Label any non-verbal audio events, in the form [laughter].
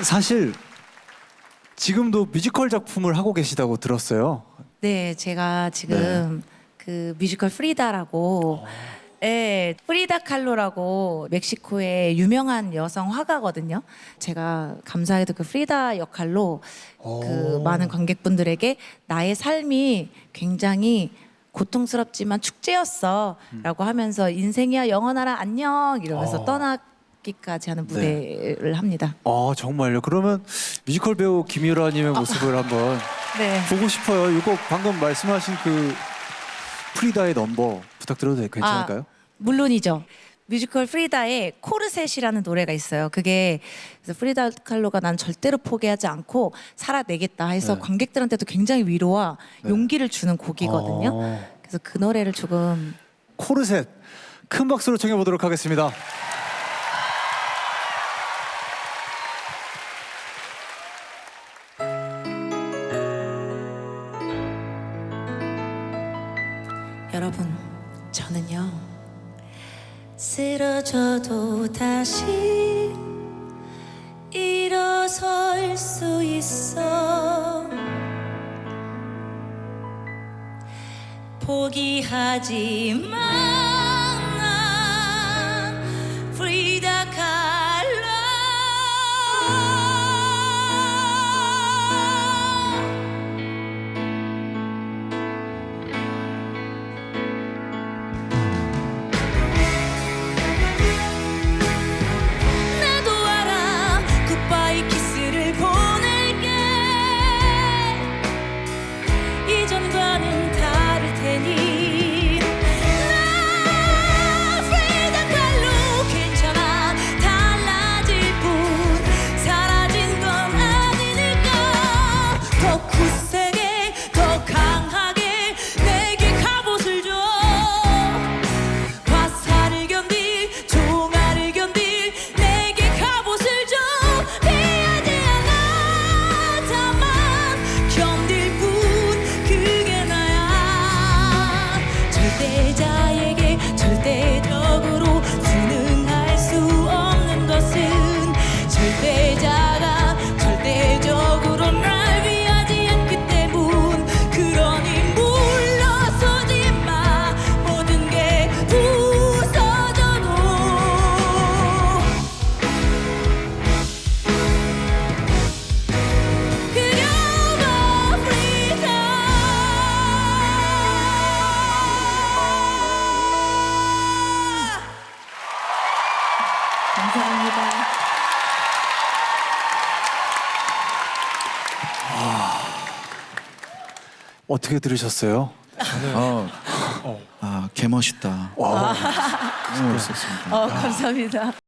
사실 지금도 뮤지컬 작품을 하고 계시다고 들었어요. 네, 제가 지금 그 뮤지컬 프리다라고 네, 프리다 칼로라고 멕시코의 유명한 여성 화가거든요. 제가 감사해도 그 프리다 역할로 그 많은 관객분들에게 나의 삶이 굉장히 고통스럽지만 축제였어라고 하면서 인생이야 영원하라 안녕 이러면서 어. 떠나 기까지 하는 무대를 합니다. 아 정말요? 그러면 뮤지컬 배우 김유라님의 모습을 한번 [laughs] 네. 보고 싶어요. 이거 방금 말씀하신 그 프리다의 넘버 부탁드려도 돼- 괜찮을까요? 아, 물론이죠. 뮤지컬 프리다의 코르셋이라는 노래가 있어요. 그게 그래서 프리다 칼로가 난 절대로 포기하지 않고 살아내겠다 해서 네. 관객들한테도 굉장히 위로와 네. 용기를 주는 곡이거든요. 어, 그래서 그 노래를 조금 코르셋 큰 박수로 청해 보도록 하겠습니다. 여러분 저는요 쓰러져도 다시 일어설 수 있어. 포기하지 마 감사합니다. 어떻게 들으셨어요? 어, 아, 개 멋있다. 와, 너무 멋있었습니다. 어, 감사합니다.